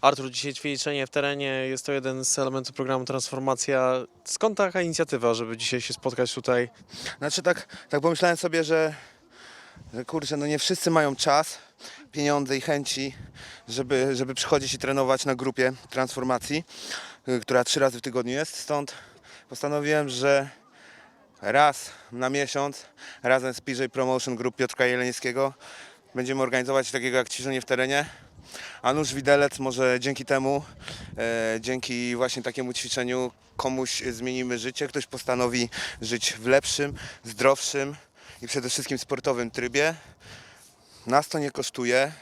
Artur, dzisiaj ćwiczenie w terenie, jest to jeden z elementów programu Transformacja. Skąd taka inicjatywa, żeby dzisiaj się spotkać tutaj? Znaczy tak, tak pomyślałem sobie, że, że kurczę, no nie wszyscy mają czas, pieniądze i chęci, żeby, żeby przychodzić i trenować na grupie transformacji, y, która trzy razy w tygodniu jest. Stąd postanowiłem, że raz na miesiąc razem z PJ Promotion Group Piotrka Jeleńskiego będziemy organizować takiego jak ćwiczenie w terenie. A nóż widelec może dzięki temu, e, dzięki właśnie takiemu ćwiczeniu komuś zmienimy życie, ktoś postanowi żyć w lepszym, zdrowszym i przede wszystkim sportowym trybie. Nas to nie kosztuje,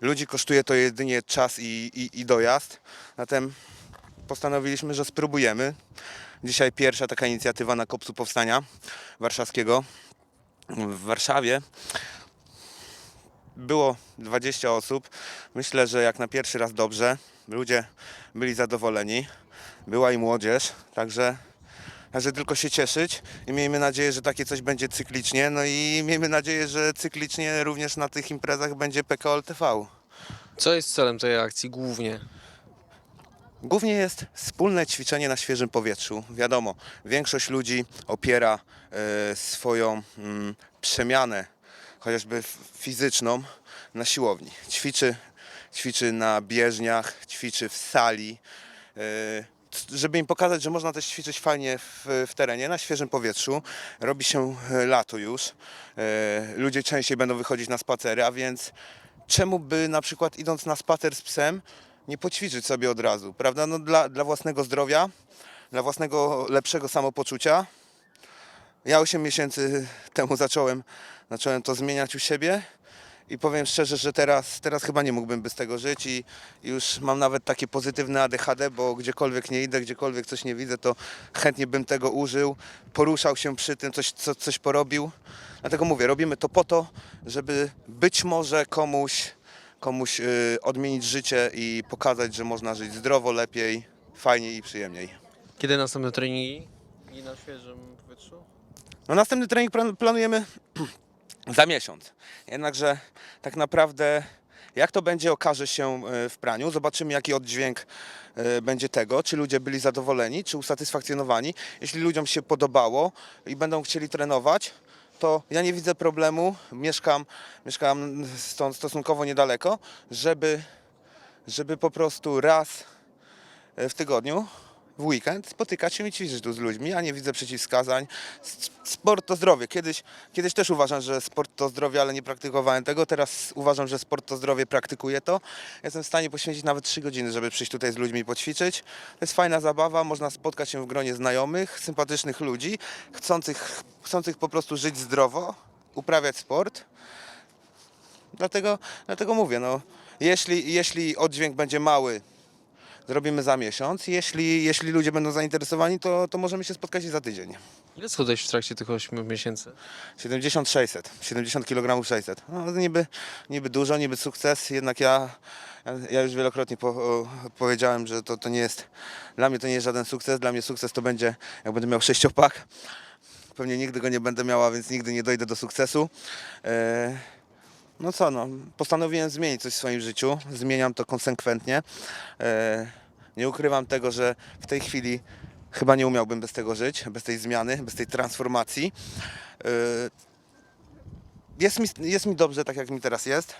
ludzi kosztuje to jedynie czas i, i, i dojazd, zatem postanowiliśmy, że spróbujemy. Dzisiaj pierwsza taka inicjatywa na Kopcu Powstania Warszawskiego w Warszawie było 20 osób. Myślę, że jak na pierwszy raz dobrze. Ludzie byli zadowoleni. Była i młodzież, także, także tylko się cieszyć i miejmy nadzieję, że takie coś będzie cyklicznie. No i miejmy nadzieję, że cyklicznie również na tych imprezach będzie PKOL TV. Co jest celem tej akcji głównie? Głównie jest wspólne ćwiczenie na świeżym powietrzu. Wiadomo, większość ludzi opiera e, swoją mm, przemianę, chociażby fizyczną, na siłowni. Ćwiczy, ćwiczy na bieżniach, ćwiczy w sali. c- żeby im pokazać, że można też ćwiczyć fajnie w, w terenie, na świeżym powietrzu. Robi się e, lato już. E, ludzie częściej będą wychodzić na spacery, a więc czemu by na przykład idąc na spacer z psem nie poćwiczyć sobie od razu, prawda? No dla, dla własnego zdrowia, dla własnego lepszego samopoczucia. Ja 8 miesięcy temu zacząłem, zacząłem to zmieniać u siebie i powiem szczerze, że teraz, teraz chyba nie mógłbym bez tego żyć i już mam nawet takie pozytywne ADHD, bo gdziekolwiek nie idę, gdziekolwiek coś nie widzę, to chętnie bym tego użył, poruszał się przy tym, coś, co, coś porobił. Dlatego mówię, robimy to po to, żeby być może komuś, komuś y, odmienić życie i pokazać, że można żyć zdrowo, lepiej, fajniej i przyjemniej. Kiedy następne treningi? I na świeżym powietrzu? No następny trening plan- planujemy za miesiąc. Jednakże tak naprawdę jak to będzie okaże się e, w praniu. Zobaczymy jaki oddźwięk e, będzie tego, czy ludzie byli zadowoleni, czy usatysfakcjonowani. Jeśli ludziom się podobało i będą chcieli trenować, to ja nie widzę problemu, mieszkam, mieszkam stąd stosunkowo niedaleko, żeby, żeby po prostu raz e, w tygodniu, w weekend, spotykać się i ćwiczyć tu z ludźmi. Ja nie widzę przeciwwskazań. Sport to zdrowie. Kiedyś, kiedyś też uważam, że sport to zdrowie, ale nie praktykowałem tego. Teraz uważam, że sport to zdrowie, praktykuję to. Jestem w stanie poświęcić nawet 3 godziny, żeby przyjść tutaj z ludźmi i poćwiczyć. To jest fajna zabawa, można spotkać się w gronie znajomych, sympatycznych ludzi, chcących, chcących po prostu żyć zdrowo, uprawiać sport. Dlatego, dlatego mówię, no, jeśli, jeśli oddźwięk będzie mały, zrobimy za miesiąc. Jeśli, jeśli ludzie będą zainteresowani, to, to możemy się spotkać i za tydzień. Ile schudłeś w trakcie tych 8 miesięcy? 70 600, 70 kg 600. No, niby, niby dużo, niby sukces, jednak ja, ja już wielokrotnie po, o, powiedziałem, że to, to nie jest, dla mnie to nie jest żaden sukces, dla mnie sukces to będzie, jak będę miał sześciopak. Pewnie nigdy go nie będę miała, więc nigdy nie dojdę do sukcesu. E, no co, no, postanowiłem zmienić coś w swoim życiu, zmieniam to konsekwentnie. E, nie ukrywam tego, że w tej chwili chyba nie umiałbym bez tego żyć, bez tej zmiany, bez tej transformacji. E, jest mi, jest mi dobrze, tak jak mi teraz jest.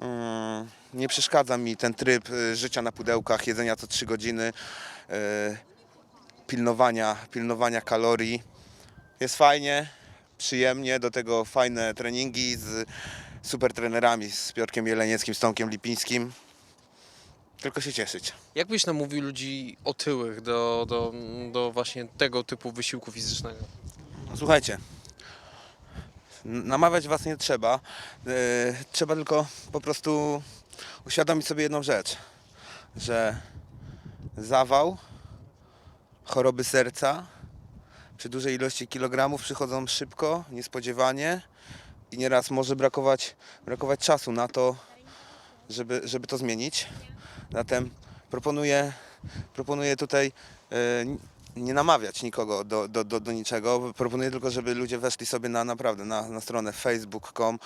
Mm, Nie przeszkadza mi ten tryb y, życia na pudełkach, jedzenia co 3 godziny, pilnowania, pilnowania kalorii. Jest fajnie, przyjemnie, do tego fajne treningi z super trenerami, z Piotkiem Jelenieckim, z Tomkiem Lipińskim. Tylko się cieszyć. Jak byś namówił ludzi otyłych do, do, do właśnie tego typu wysiłku fizycznego? Słuchajcie, n- namawiać was nie trzeba. Yy, trzeba tylko po prostu uświadomić sobie jedną rzecz, że zawał, choroby serca przy dużej ilości kilogramów przychodzą szybko, niespodziewanie i nieraz może brakować, brakować czasu na to, żeby, żeby to zmienić. Zatem proponuję, proponuję tutaj e, nie namawiać nikogo do, do, do, do niczego. Proponuję tylko, żeby ludzie weszli sobie na naprawdę na, na stronę facebook.com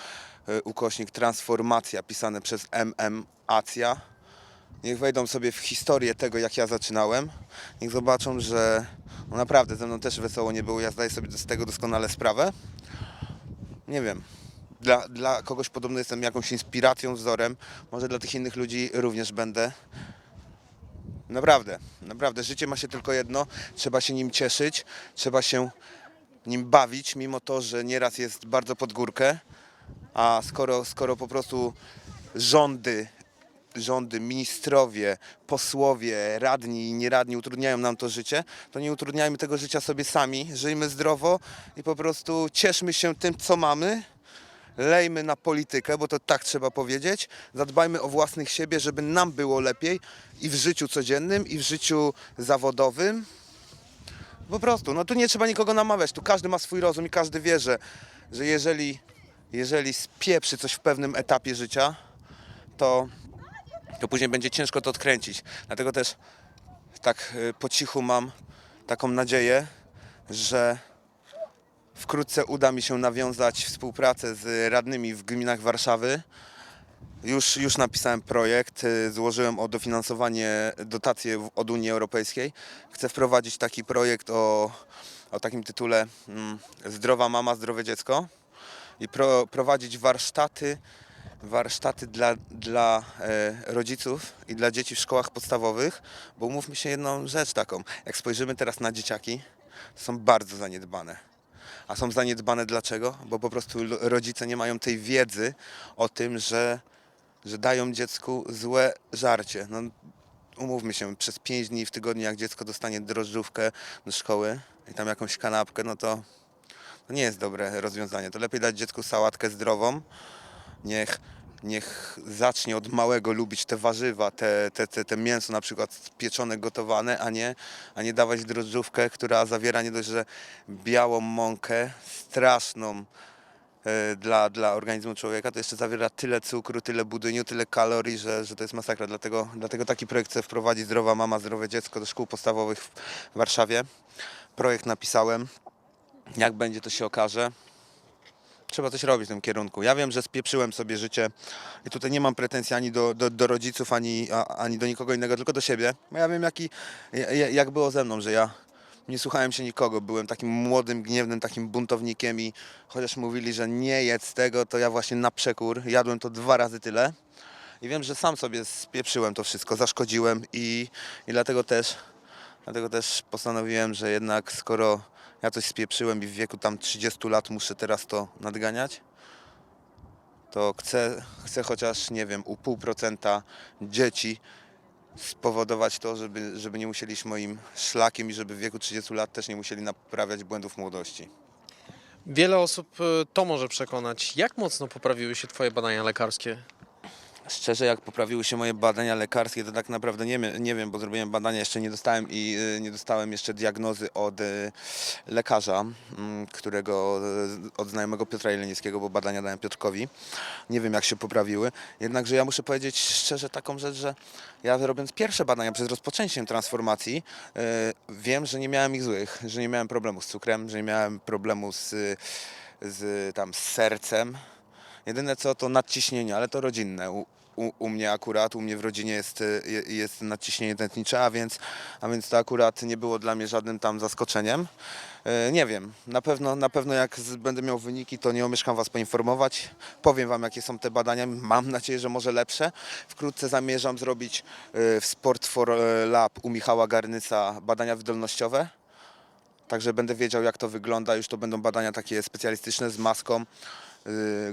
e, ukośnik transformacja pisane przez MM Acja niech wejdą sobie w historię tego, jak ja zaczynałem. Niech zobaczą, że no naprawdę ze mną też wesoło nie było. Ja zdaję sobie z tego doskonale sprawę. Nie wiem. Dla, dla kogoś podobno jestem jakąś inspiracją, wzorem. Może dla tych innych ludzi również będę. Naprawdę, naprawdę. Życie ma się tylko jedno. Trzeba się nim cieszyć. Trzeba się nim bawić, mimo to, że nieraz jest bardzo pod górkę. A skoro, skoro po prostu rządy, rządy, ministrowie, posłowie, radni i nieradni utrudniają nam to życie, to nie utrudniajmy tego życia sobie sami. Żyjmy zdrowo i po prostu cieszmy się tym, co mamy. Lejmy na politykę, bo to tak trzeba powiedzieć. Zadbajmy o własnych siebie, żeby nam było lepiej i w życiu codziennym, i w życiu zawodowym. Po prostu, no tu nie trzeba nikogo namawiać, tu każdy ma swój rozum i każdy wie, że, że jeżeli, jeżeli spieprzy coś w pewnym etapie życia, to, to później będzie ciężko to odkręcić. Dlatego też tak y, po cichu mam taką nadzieję, że wkrótce uda mi się nawiązać współpracę z radnymi w gminach Warszawy. Już, już napisałem projekt, y, złożyłem o dofinansowanie dotacje w- od Unii Europejskiej. Chcę wprowadzić taki projekt o, o takim tytule mm, Zdrowa mama, zdrowe dziecko i pro, prowadzić warsztaty, warsztaty dla, dla e, rodziców i dla dzieci w szkołach podstawowych, bo umówmy się jedną rzecz taką, jak spojrzymy teraz na dzieciaki, to są bardzo zaniedbane. A są zaniedbane dlaczego? Bo po prostu rodzice nie mają tej wiedzy o tym, że, że dają dziecku złe żarcie. No, umówmy się, przez 5 dni w tygodniu, jak dziecko dostanie drożdżówkę do szkoły i tam jakąś kanapkę, no to, to nie jest dobre rozwiązanie. To lepiej dać dziecku sałatkę zdrową, niech, niech zacznie od małego lubić te warzywa, te, te, te, te mięso na przykład pieczone, gotowane, a nie, a nie dawać drożdżówkę, która zawiera nie dość, że białą mąkę, straszną e, dla, dla organizmu człowieka, to jeszcze zawiera tyle cukru, tyle budyniu, tyle kalorii, że, że to jest masakra. Dlatego, dlatego taki projekt chcę wprowadzić Zdrowa Mama, Zdrowe Dziecko do szkół podstawowych w Warszawie. Projekt napisałem. Jak będzie, to się okaże trzeba coś robić w tym kierunku. Ja wiem, że spieprzyłem sobie życie i tutaj nie mam pretensji ani do, do, do rodziców, ani, ani do nikogo innego, tylko do siebie. Ja wiem, jaki, ja- ja- jak było ze mną, że ja nie słuchałem się nikogo. Byłem takim młodym, gniewnym, takim buntownikiem i chociaż mówili, że nie jedz tego, to ja właśnie na przekór jadłem to dwa razy tyle. I wiem, że sam sobie spieprzyłem to wszystko, zaszkodziłem i, i dlatego też Dlatego też postanowiłem, że jednak skoro ja coś spieprzyłem i w wieku tam 30 lat muszę teraz to nadganiać, to chcę, chcę chociaż, nie wiem, u pół procenta dzieci spowodować to, żeby, żeby nie musieli iść moim szlakiem i żeby w wieku 30 lat też nie musieli naprawiać błędów młodości. Wiele osób y, to może przekonać. Jak mocno poprawiły się Twoje badania lekarskie? Szczerze, jak poprawiły się moje badania lekarskie, to tak naprawdę nie, nie wiem, bo zrobiłem badania, jeszcze nie dostałem i y, nie dostałem jeszcze diagnozy od y, lekarza, mm, którego, y, od znajomego Piotra Jelenieckiego, bo badania dałem Piotrkowi. Nie wiem, jak się poprawiły. Jednakże ja muszę powiedzieć szczerze taką rzecz, że ja robiąc pierwsze badania przed rozpoczęciem transformacji, wiem, że nie miałem ich złych, że nie miałem problemu z cukrem, że nie miałem problemu z, z, tam, z sercem, Jedyne co to nadciśnienie, ale to rodzinne. U, u, u mnie akurat, u mnie w rodzinie jest, y, je- jest nadciśnienie tętnicze, a więc, a więc to akurat nie było dla mnie żadnym tam zaskoczeniem. E, Nie wiem, na pewno, na pewno jak będę miał wyniki, to nie omieszkam Was poinformować. Powiem Wam, jakie są te badania. Mam nadzieję, że może lepsze. Wkrótce zamierzam zrobić e, w Sport for Lab u Michała Garnyca badania wydolnościowe. Także będę wiedział, jak to wygląda. Już to będą badania takie specjalistyczne z maską, y,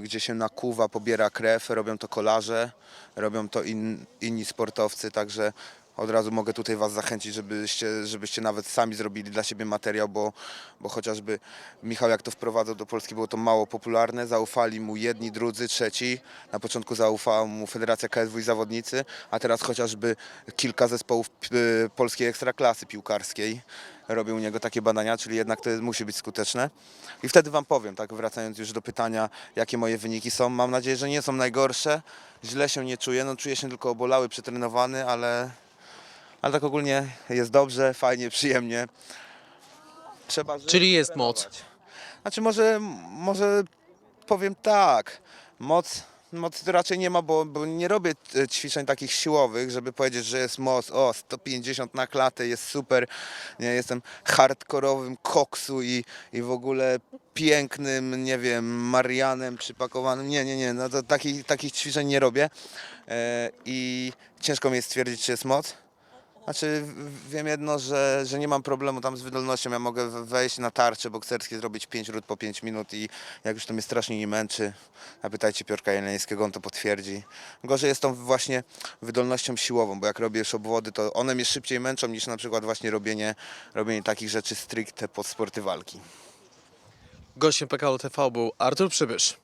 gdzie się nakuwa, pobiera krew. Robią to kolarze, robią to in, inni sportowcy. Także od razu mogę tutaj Was zachęcić, żebyście, żebyście nawet sami zrobili dla siebie materiał, bo, bo chociażby Michał, jak to wprowadzał do Polski, było to mało popularne. Zaufali mu jedni, drudzy, trzeci. Na początku zaufała mu Federacja KSW i zawodnicy, a teraz chociażby kilka zespołów y, polskiej ekstraklasy piłkarskiej robią u niego takie badania, czyli jednak to musi być skuteczne. I wtedy Wam powiem, tak wracając już do pytania, jakie moje wyniki są. Mam nadzieję, że nie są najgorsze. Źle się nie czuję, no czuję się tylko obolały, przetrenowany, ale, ale tak ogólnie jest dobrze, fajnie, przyjemnie. Trzeba Czyli jest moc. Znaczy może, może powiem tak, moc, mocy to raczej nie ma, bo, bo nie robię e, ćwiczeń takich siłowych, żeby powiedzieć, że jest moc, o 150 na klatę, jest super. Nie, jestem hardkorowym koksu i, i w ogóle pięknym, nie wiem, Marianem przypakowanym. Nie, nie, nie, no to takich, takich ćwiczeń nie robię. E, I ciężko mi jest stwierdzić, czy jest moc. Znaczy wiem jedno, że, że nie mam problemu tam z wydolnością. Ja mogę wejść na tarcze bokserskie, zrobić 5 rund po 5 minut i jak już to mnie strasznie nie męczy, zapytajcie Piorka Jeleńskiego, on to potwierdzi. Gorzej jest tą właśnie wydolnością siłową, bo jak robię już obwody, to one mnie szybciej męczą niż na przykład właśnie robienie, robienie takich rzeczy stricte pod sporty walki. Gościem PKO TV był Artur Przybysz.